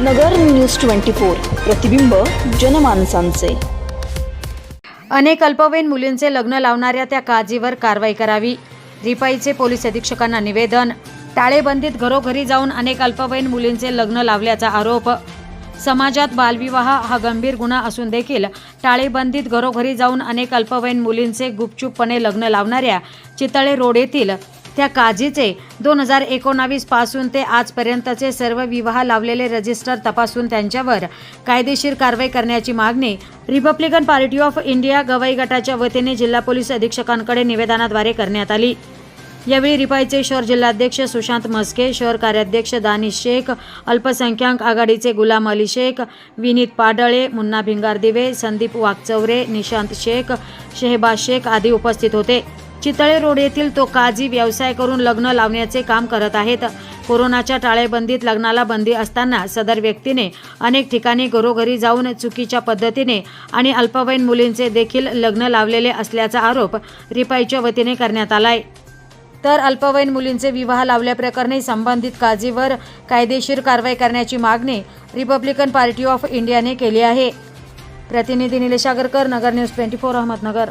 नगर news twenty four प्रतिबिंब जनमानसांचे. अनेक अल्पवयीन मुलींचे लग्न लावणाऱ्या त्या काजीवर कारवाई करावी. रिपाईचे पोलीस अधीक्षकांना निवेदन टाळेबंदीत घरोघरी जाऊन अनेक अल्पवयीन मुलींचे लग्न लावल्याचा आरोप. समाजात बालविवाह हा गंभीर गुन्हा असून देखील टाळेबंदीत घरोघरी जाऊन अनेक अल्पवयीन मुलींचे गुपचूपपणे लग्न लावणाऱ्या चितळे रोड येथील त्या काजीचे. दोन हजार एकोणावीसपासून ते आजपर्यंतचे सर्व विवाह लावलेले रजिस्टर तपासून त्यांच्यावर कायदेशीर कारवाई करण्याची मागणी Republican party of India Gavai गटाच्या वतीने जिल्हा पोलीस अधीक्षकांकडे निवेदनाद्वारे करण्यात आली. यावेळी रिपाईचे शहर जिल्हाध्यक्ष सुशांत मस्के शहर कार्याध्यक्ष दानिश शेख अल्पसंख्याक आघाडीचे गुलाम अली शेख विनीत पाडळे मुन्ना भिंगार दिवे संदीप वाघचौरे निशांत शेख शेहबाज शेख आदी उपस्थित होते. चितळे रोड येथील तो काजी व्यवसाय करून लग्न लावण्याचे काम करत आहेत. कोरोनाच्या टाळेबंदीत लग्नाला बंदी असताना सदर व्यक्तीने अनेक ठिकाणी घरोघरी जाऊन चुकीच्या पद्धतीने आणि अल्पवयीन मुलींचे देखील लग्न लावलेले असल्याचा आरोप रिपाईच्या वतीने करण्यात आलाय. तर अल्पवयीन मुलींचे विवाह लावल्याप्रकरणी संबंधित काजीवर कायदेशीर कारवाई करण्याची मागणी रिपब्लिकन पार्टी ऑफ इंडियाने केली आहे. प्रतिनिधी Nilesh Agarkar Nagar news twenty four Ahmednagar.